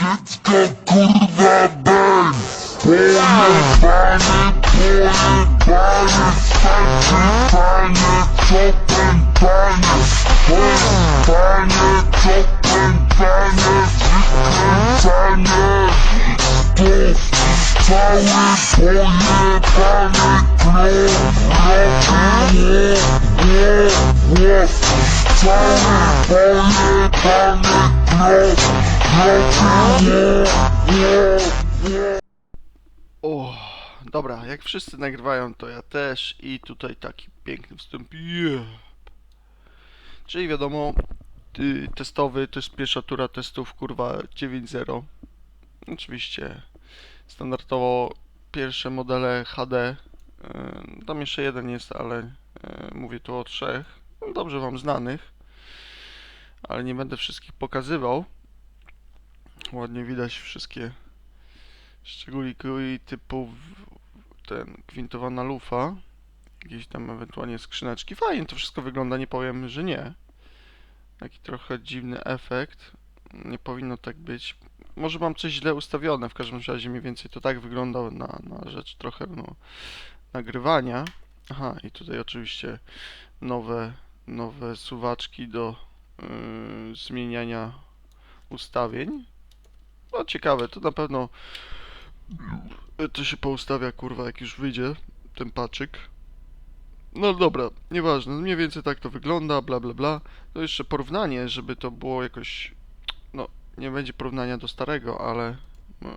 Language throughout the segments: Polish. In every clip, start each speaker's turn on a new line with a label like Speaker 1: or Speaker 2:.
Speaker 1: Dziecka kurwa beń! Pojebany, pojebany, skarczypanie, czopętanie, pojebanie, czopętanie, wykręcanie, to cały pojebany klon, robię, nie, nie, cały pojebany klon,
Speaker 2: O, dobra, jak wszyscy nagrywają, to ja też i tutaj taki piękny wstęp. Yeah. Czyli wiadomo, testowy, to jest pierwsza tura testów, kurwa 9.0. Oczywiście standardowo pierwsze modele HD. y, Tam jeszcze jeden jest, ale y, mówię tu o trzech. no, Dobrze wam znanych, ale nie będę wszystkich pokazywał. Ładnie widać wszystkie szczególiki typu ten gwintowana lufa, jakieś tam ewentualnie skrzyneczki. Fajnie to wszystko wygląda, nie powiem, że nie. Taki trochę dziwny efekt. Nie powinno tak być. Może mam coś źle ustawione, w każdym razie mniej więcej to tak wygląda na, na rzecz trochę no, nagrywania. Aha, i tutaj oczywiście nowe, nowe suwaczki do yy, zmieniania ustawień. No ciekawe, to na pewno to się poustawia, kurwa, jak już wyjdzie ten paczyk. No dobra, nieważne, mniej więcej tak to wygląda, bla bla bla. To jeszcze porównanie, żeby to było jakoś... No, nie będzie porównania do starego, ale... No,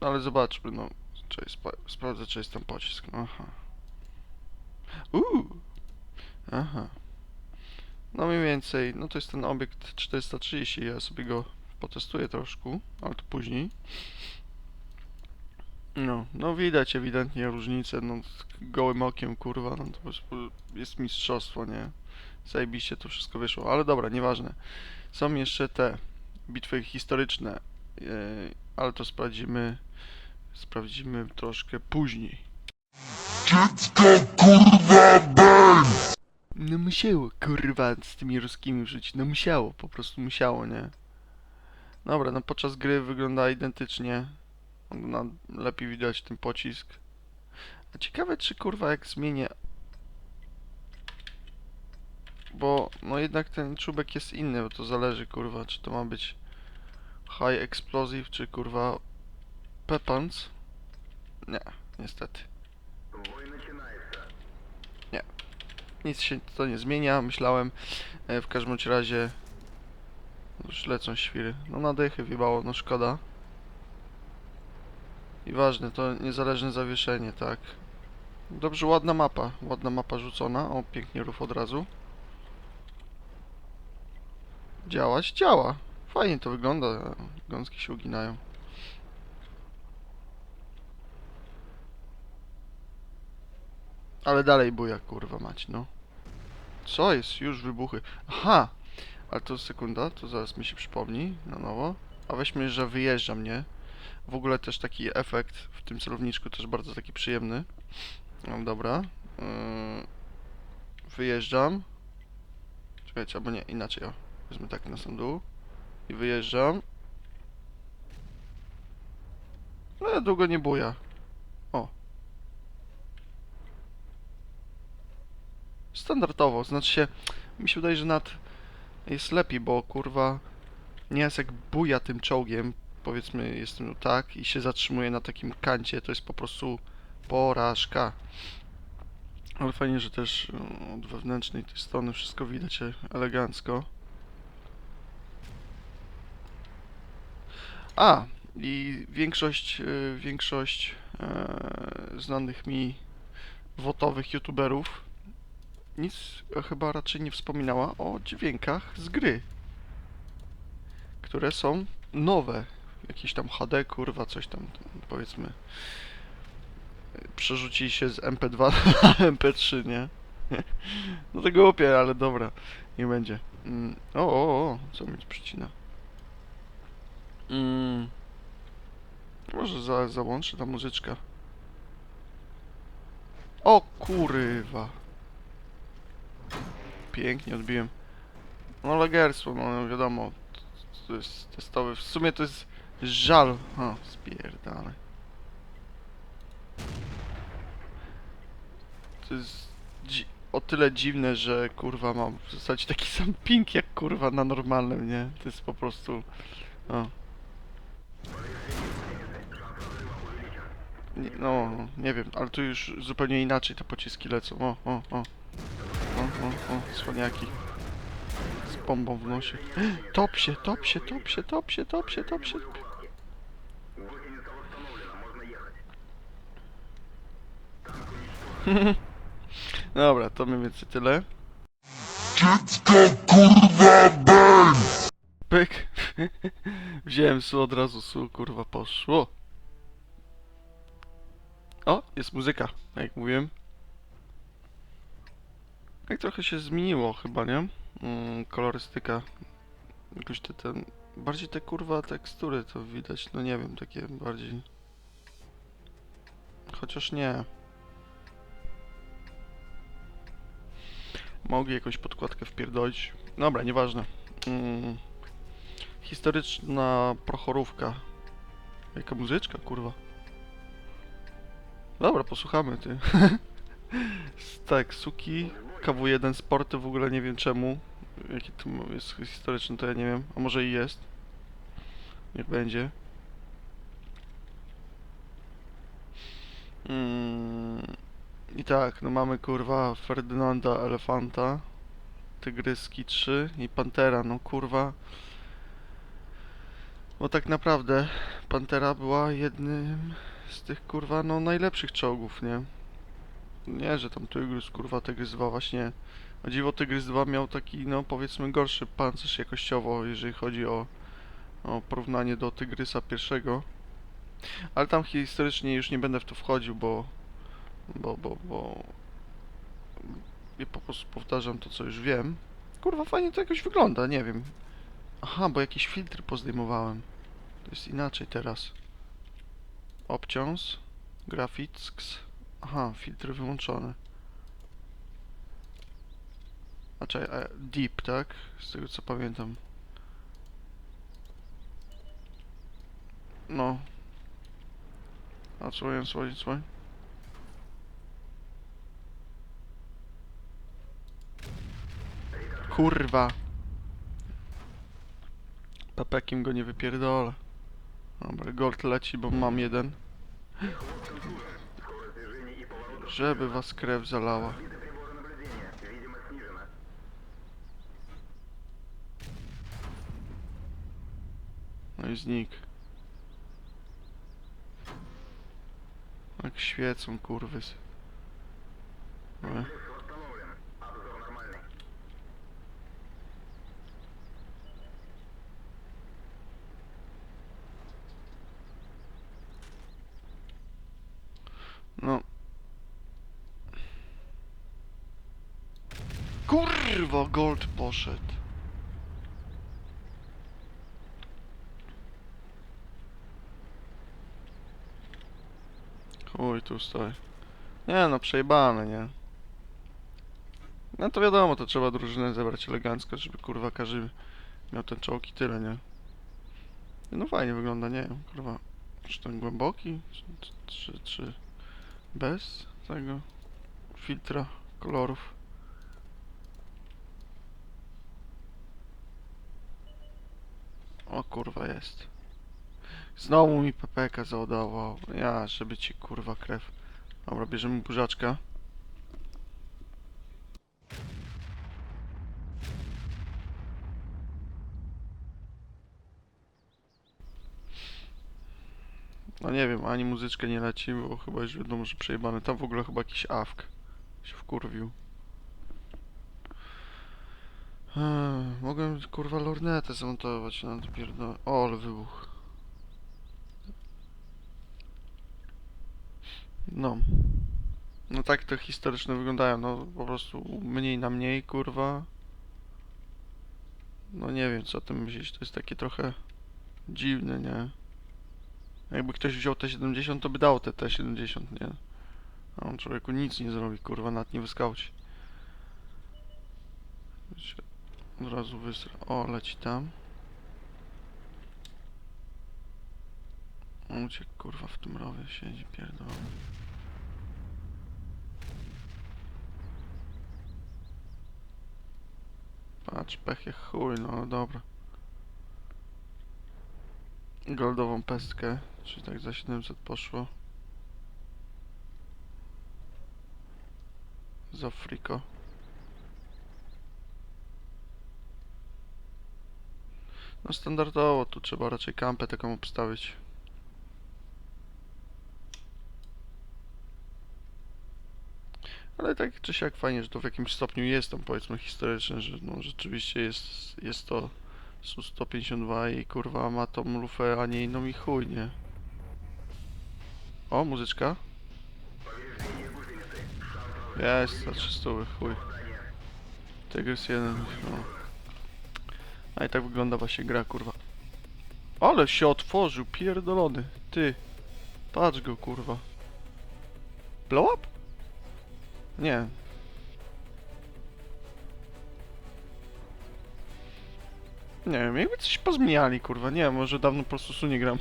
Speaker 2: ale zobaczmy, no. Czy sprawdzę, czy jest tam pocisk. Aha. Uuu. Aha. No mniej więcej, no to jest ten obiekt 430, ja sobie go potestuję troszkę, ale to później. No, no widać ewidentnie różnicę, no z gołym okiem, kurwa, no to jest, jest mistrzostwo, nie? Zajebiście to wszystko wyszło, ale dobra, nieważne. Są jeszcze te bitwy historyczne, yy, ale to sprawdzimy, sprawdzimy troszkę później.
Speaker 1: Dziecko kurwa bang
Speaker 2: No musiało, kurwa, z tymi ruskimi wrzucić, no musiało, po prostu musiało, nie? Dobra, no podczas gry wygląda identycznie. Lepiej widać ten pocisk. A ciekawe, czy kurwa jak zmienię... Bo, no jednak ten czubek jest inny, bo to zależy, kurwa, czy to ma być High Explosive, czy kurwa Pepans. Nie, niestety. Nic się to nie zmienia, myślałem. E, w każdym razie już lecą świry. No na dechy wjebało, no szkoda. I ważne, to niezależne zawieszenie, tak. Dobrze, ładna mapa. Ładna mapa rzucona. O, pięknie rów od razu. Działać? Działa. Fajnie to wygląda. Gąski się uginają. Ale dalej buja, kurwa mać, no. Co jest? Już wybuchy. Aha! Ale to sekunda, to zaraz mi się przypomni na nowo. A weźmy, że wyjeżdżam, nie? W ogóle też taki efekt w tym celowniczku też bardzo taki przyjemny. No dobra. Yy, wyjeżdżam. Czekajcie, albo nie, inaczej, o. Wezmę tak na sam dół. I wyjeżdżam. No ja długo nie buja. O. Standardowo, znaczy się, mi się wydaje, że nad jest lepiej, bo kurwa nie jest jak buja tym czołgiem, powiedzmy jestem tak i się zatrzymuje na takim kancie, to jest po prostu porażka. Ale fajnie, że też e, od wewnętrznej tej strony wszystko widać elegancko. A, i większość, e, większość e, znanych mi wotowych youtuberów nic chyba raczej nie wspominała o dźwiękach z gry, które są nowe. Jakieś tam HD, kurwa, coś tam, powiedzmy. Przerzucili się z MP2 na MP3, nie? No to głupie, ale dobra, nie będzie. Mm, O, o, o, co mi przycina? Mm, może za, załączę ta muzyczka. O kurwa. Pięknie odbiłem. No legerstwo, no wiadomo. To jest testowy. W sumie to jest Żal. O, spierdale. To jest o tyle dziwne, że kurwa mam w zasadzie taki sam ping jak kurwa na normalnym, nie? To jest po prostu... O. Nie, no, nie wiem, ale tu już zupełnie inaczej te pociski lecą. O, o, o. O, o, o, słoniaki. Z bombą w nosie. Top się, top się, top się, top się, top się, top się. Dobra, to mniej więcej tyle.
Speaker 1: Dziecko kurwa będź!
Speaker 2: Pyk. Wziąłem su od razu su, kurwa, poszło. O, jest muzyka, jak mówiłem. Jak trochę się zmieniło chyba, nie? Mm, kolorystyka. Jakoś te, ten... Bardziej te kurwa tekstury to widać, no nie wiem, takie bardziej... Chociaż nie. Mogli jakąś podkładkę wpierdolić. Dobra, nieważne. Mm. Historyczna prochorówka. Jaka muzyczka, kurwa. Dobra, posłuchamy, ty. Tak, Suki, KW1 Sporty, w ogóle nie wiem czemu. Jaki to jest historyczny, to ja nie wiem. A może i jest. Niech będzie. Mm. I tak, no mamy kurwa Ferdynanda Elefanta, Tygryski 3 i Pantera, no kurwa. Bo tak naprawdę Pantera była jednym z tych kurwa no najlepszych czołgów, nie? Nie, że tam Tygrys, kurwa Tygrys 2 właśnie. O dziwo Tygrys 2 miał taki no powiedzmy gorszy pancerz jakościowo, jeżeli chodzi o, o porównanie do Tygrysa pierwszego. Ale tam historycznie już nie będę w to wchodził, bo bo, bo, bo ja po prostu powtarzam to, co już wiem. Kurwa, fajnie to jakoś wygląda, nie wiem. Aha, bo jakiś filtr pozdejmowałem. To jest inaczej teraz. Options, graphics. Aha, filtry wyłączone. A czekaj, a deep, tak? Z tego co pamiętam. No. A jest, słoń, słoń? Kurwa. Pepekiem go nie wypierdolę. Dobra, gold leci, bo mam jeden. Żeby was krew zalała. No i znik. Jak świecą, kurwys. Kurwa, gold poszedł. Chuj, tu stoi. Nie no, przejebane, nie? No to wiadomo, to trzeba drużynę zebrać elegancko, żeby kurwa każdy miał ten czołg i tyle, nie? No fajnie wygląda, nie wiem, kurwa. Czy ten głęboki? Czy, czy, czy bez tego filtra kolorów? O kurwa jest. Znowu mi PPK załadował. Ja, żeby ci kurwa krew. Dobra, bierzemy burzaczka. No nie wiem, ani muzyczka nie leci, bo chyba już wiadomo, że przejebane. Tam w ogóle chyba jakiś awk się wkurwił. Eee, mogłem kurwa lornetę zamontować na dopiero. O, ale wybuch. No. No tak te historyczne wyglądają, no po prostu mniej na mniej, kurwa. No nie wiem co o tym myśleć, to jest takie trochę dziwne, nie? Jakby ktoś wziął T70, to by dał te T70, nie? A on człowieku nic nie zrobi, kurwa, nawet nie wyskauci. Od razu wysra. O, leci tam. Uciekł kurwa w tym rowie siedzi pierdolony. Patrz, pech jak chuj, no dobra. Goldową pestkę, czyli tak za 700 poszło. Za friko. No standardowo, tu trzeba raczej kampę taką obstawić. Ale tak czy siak fajnie, że to w jakimś stopniu jest tam powiedzmy historyczne, że no rzeczywiście jest, jest to Su-152 i kurwa ma tą lufę, a nie inną i chuj, nie? O, muzyczka. Jest, za 300, chuj. Tygrys jeden, no. A i tak wygląda właśnie gra, kurwa. Ale się otworzył, pierdolony. Ty. Patrz go, kurwa. Blow up? Nie. Nie wiem, jakby coś pozmieniali, kurwa. Nie może dawno po prostu su nie gram.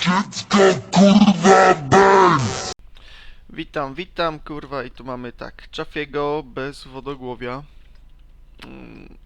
Speaker 1: Dziecko kurwa bęc!
Speaker 2: Witam, witam, kurwa, i tu mamy tak, Czafiego bez wodogłowia. Mm,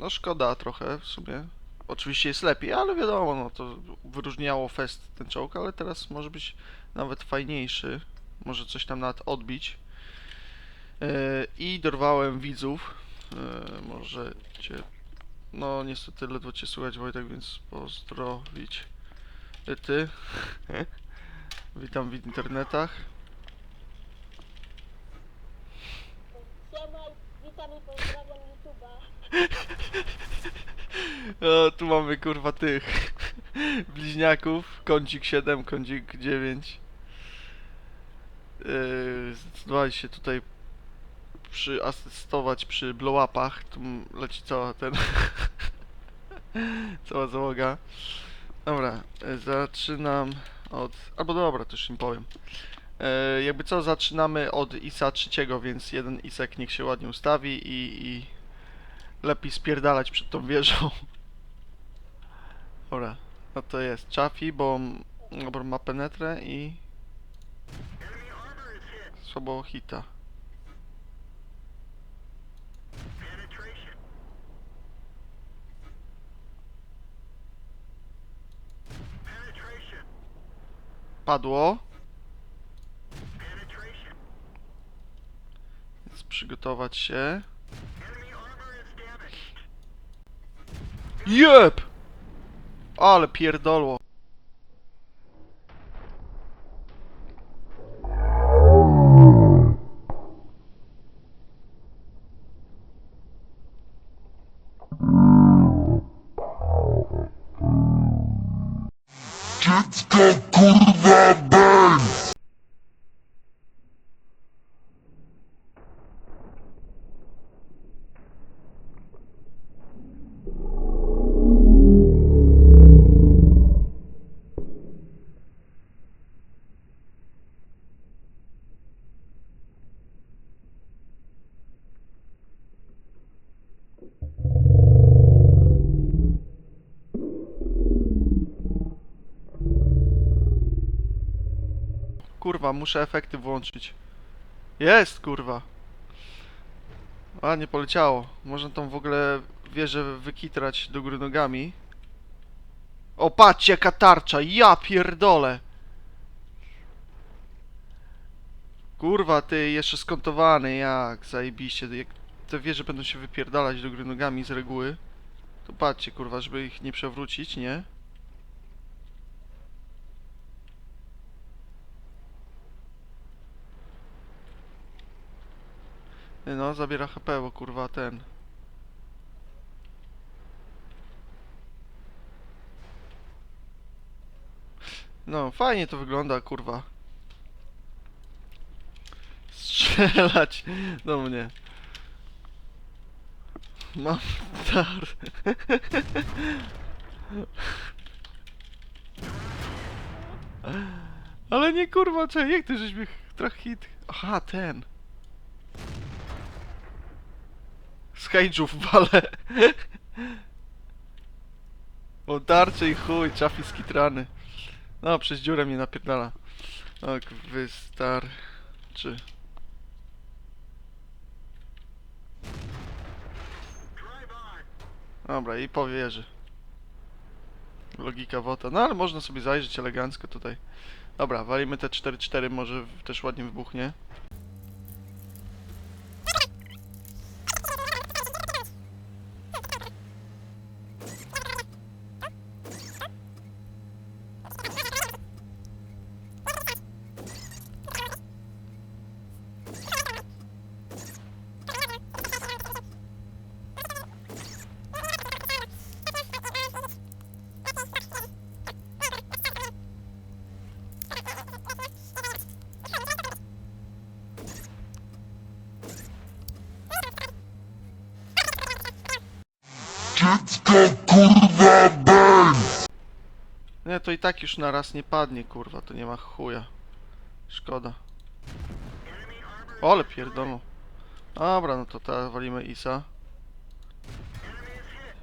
Speaker 2: No szkoda trochę w sumie. Oczywiście jest lepiej, ale wiadomo, no to wyróżniało fest ten czołg, ale teraz może być nawet fajniejszy. Może coś tam nawet odbić. Yy, I dorwałem widzów. Yy, może cię... No niestety ledwo cię słychać Wojtek, więc pozdrowić Yy, ty. Witam w internetach.
Speaker 3: Siema, witam i pozdrawiam YouTube'a.
Speaker 2: O, tu mamy kurwa tych bliźniaków. Kącik 7, kącik 9. Yy, zdecydowali się tutaj przyasystować przy blow-upach. Tu leci cała ten... cała załoga. Dobra, yy, zaczynam od... Albo dobra, to już im powiem. Yy, jakby co, zaczynamy od ISA trzeciego, więc jeden ISek niech się ładnie ustawi i... i lepiej spierdalać przed tą wieżą. Dobra, no to jest Chaffee, bo dobra, ma penetrę i słabo hita. Padło. Więc przygotować się. Jeb! Ale pierdolło.
Speaker 1: Kurwa,
Speaker 2: muszę efekty włączyć. Jest, kurwa. A, nie poleciało. Można tą w ogóle wieżę wykitrać do góry nogami. O, patrzcie, jaka tarcza! Ja pierdolę! Kurwa, ty, jeszcze skontowany, jak zajebiście. Jak te wieże będą się wypierdalać do góry nogami z reguły, to patrzcie, kurwa, żeby ich nie przewrócić, nie? No, zabiera HP, bo kurwa ten. No, fajnie to wygląda, kurwa. Strzelać do mnie. Mam dar. Ale nie kurwa, czekaj, jak ty żeś mnie trochę hit. Aha, ten. Z cage'ów wale. O tarczy i chuj, czafi skitrany. No, przez dziurę mnie napierdala. Tak, wystarczy. Dobra, i powierzy. Logika wota. No ale można sobie zajrzeć elegancko tutaj. Dobra, walimy te 4-4, może też ładnie wybuchnie.
Speaker 1: Dziecko kurwa bęc!
Speaker 2: Nie, to i tak już na raz nie padnie, kurwa, to nie ma chuja. Szkoda. O, ale pierdolą. Dobra, no to teraz walimy Isa.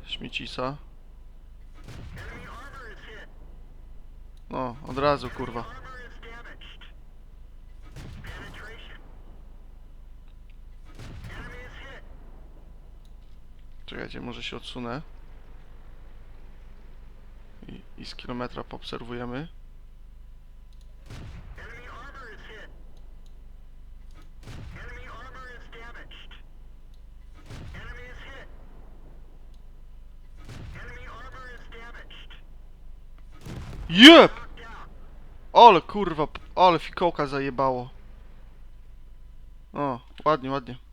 Speaker 2: Śmiecisa. No, od razu, kurwa. Czekajcie, może się odsunę. I, i z kilometra poobserwujemy. Jeb! Ale kurwa, ale fikołka zajebało. O, ładnie, ładnie.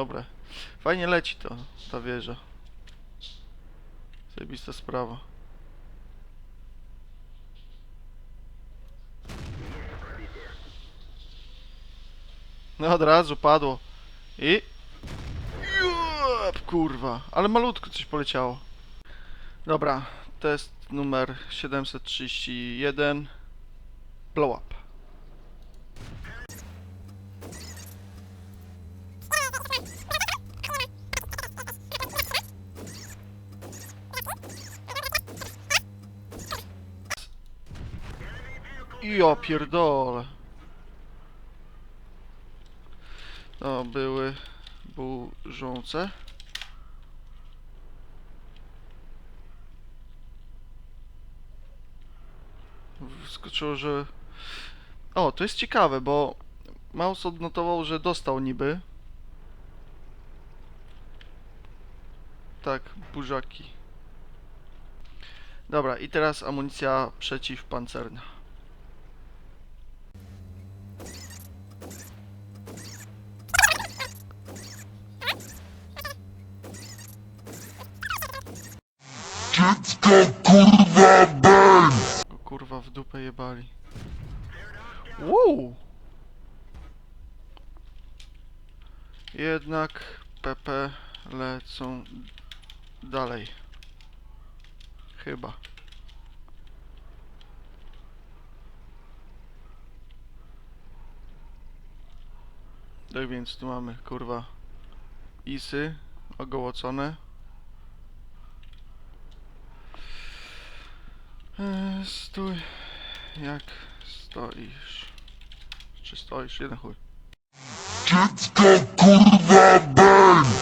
Speaker 2: Dobre. Fajnie leci to, ta wieża. Zajebista sprawa. No od razu padło. I... Jeb, kurwa. Ale malutko coś poleciało. Dobra, test numer 731. Blow up. Ja pierdolę. To były burzące. Wskoczyło, że... O, to jest ciekawe, bo Maus odnotował, że dostał niby. Tak, burzaki. Dobra, i teraz amunicja przeciwpancerna.
Speaker 1: Dziecko kurwa
Speaker 2: kurwa w dupę jebali. Wow! Jednak PP lecą dalej. Chyba. Tak więc tu mamy kurwa isy ogołocone. Stój, jak stoisz. Czy stoisz? Jeden chuj.
Speaker 1: Dziecko kurwa bęc!